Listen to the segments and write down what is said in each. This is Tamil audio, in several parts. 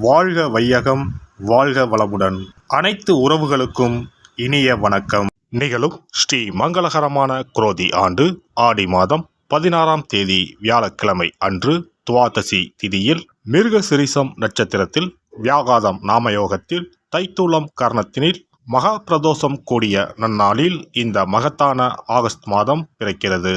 வாழ்க வையகம் வாழ்க வளமுடன். அனைத்து உறவுகளுக்கும் இனிய வணக்கம். நிகழும் ஸ்ரீ மங்களகரமான குரோதி ஆண்டு ஆடி மாதம் பதினாறாம் தேதி வியாழக்கிழமை அன்று துவாதசி திதியில் மிருகசிரிசம் நட்சத்திரத்தில் வியாகாதம் நாமயோகத்தில் தைத்தூளம் கர்ணத்தினில் மகா பிரதோஷம் கூடிய நன்னாளில் இந்த மகத்தான ஆகஸ்ட் மாதம் பிறக்கிறது.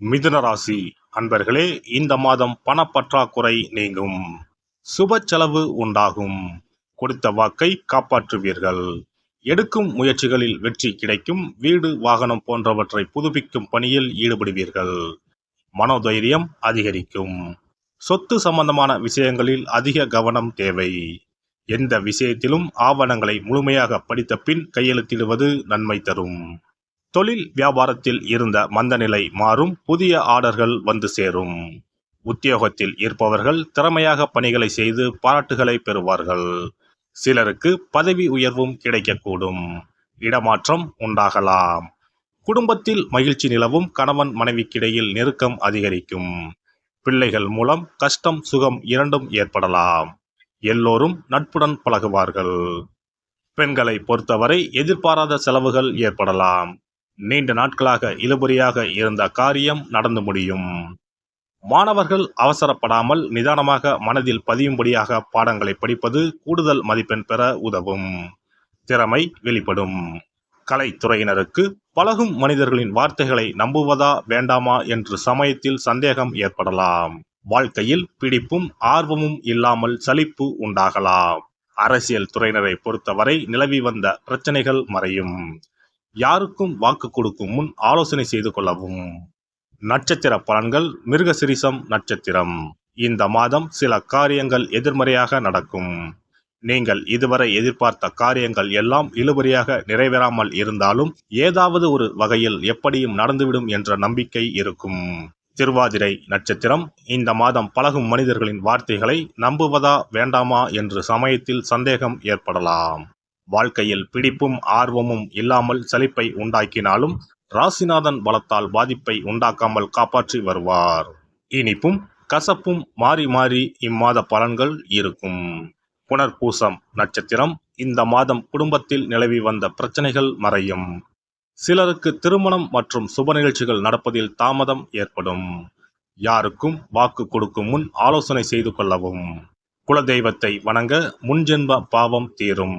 மிதுன ராசி அன்பர்களே இந்த மாதம் பணப்பற்றாக்குறை நீங்கும். சுப செலவு உண்டாகும். கொடுத்த வாக்கை காப்பாற்றுவீர்கள். எடுக்கும் முயற்சிகளில் வெற்றி கிடைக்கும். வீடு வாகனம் போன்றவற்றை புதுப்பிக்கும் பணியில் ஈடுபடுவீர்கள். மனோதைரியம் அதிகரிக்கும். சொத்து சம்பந்தமான விஷயங்களில் அதிக கவனம் தேவை. எந்த விஷயத்திலும் ஆவணங்களை முழுமையாக படித்த பின் கையெழுத்திடுவது நன்மை தரும். தொழில் வியாபாரத்தில் இருந்த மந்தநிலை மாறும் புதிய ஆர்டர்கள் வந்து சேரும். உத்தியோகத்தில் இருப்பவர்கள் திறமையாக பணிகளை செய்து பாராட்டுகளை பெறுவார்கள். சிலருக்கு பதவி உயர்வும் கிடைக்கக்கூடும். இடமாற்றம் உண்டாகலாம். குடும்பத்தில் மகிழ்ச்சி நிலவும் கணவன் மனைவிக்கிடையில் நெருக்கம் அதிகரிக்கும். பிள்ளைகள் மூலம் கஷ்டம் சுகம் இரண்டும் ஏற்படலாம். எல்லோரும் நட்புடன் பழகுவார்கள். பெண்களை பொறுத்தவரை எதிர்பாராத செலவுகள் ஏற்படலாம். நீண்ட நாட்களாக இழுபறியாக இருந்த காரியம் நடந்து முடியும். மாணவர்கள் அவசரப்படாமல் நிதானமாக மனதில் பதியும்படியாக பாடங்களை படிப்பது கூடுதல் மதிப்பெண் பெற உதவும். திறமை வெளிப்படும். கலைத்துறையினருக்கு பழகும் மனிதர்களின் வார்த்தைகளை நம்புவதா வேண்டாமா என்று சமயத்தில் சந்தேகம் ஏற்படலாம். வாழ்க்கையில் பிடிப்பும் ஆர்வமும் இல்லாமல் சலிப்பு உண்டாகலாம். அரசியல் துறையினரை பொறுத்தவரை நிலவி வந்த பிரச்சனைகள் மறையும். யாருக்கும் வாக்கு கொடுக்கும் முன் ஆலோசனை செய்து கொள்ளவும். நட்சத்திர பலன்கள் மிருகசிரிசம் நட்சத்திரம். இந்த மாதம் சில காரியங்கள் எதிர்மறையாக நடக்கும். நீங்கள் இதுவரை எதிர்பார்த்த காரியங்கள் எல்லாம் இழுபறியாக நிறைவேறாமல் இருந்தாலும் ஏதாவது ஒரு வகையில் எப்படியும் நடந்துவிடும் என்ற நம்பிக்கை இருக்கும். திருவாதிரை நட்சத்திரம் இந்த மாதம் பழகும் மனிதர்களின் வார்த்தைகளை நம்புவதா வேண்டாமா என்று சமயத்தில் சந்தேகம் ஏற்படலாம். வாழ்க்கையில் பிடிப்பும் ஆர்வமும் இல்லாமல் சலிப்பை உண்டாக்கினாலும் ராசிநாதன் பலத்தால் பாதிப்பை உண்டாக்காமல் காப்பாற்றி வருவார். இனிப்பும் கசப்பும் மாறி மாறி இம்மாத பலன்கள் இருக்கும். புனர்பூசம் நட்சத்திரம் இந்த மாதம் குடும்பத்தில் நிலவி வந்த பிரச்சனைகள் மறையும். சிலருக்கு திருமணம் மற்றும் சுப நிகழ்ச்சிகள் நடப்பதில் தாமதம் ஏற்படும். யாருக்கும் வாக்கு கொடுக்கும் முன் ஆலோசனை செய்து கொள்ளவும். குலதெய்வத்தை வணங்க முன்ஜென்ம பாவம் தீரும்.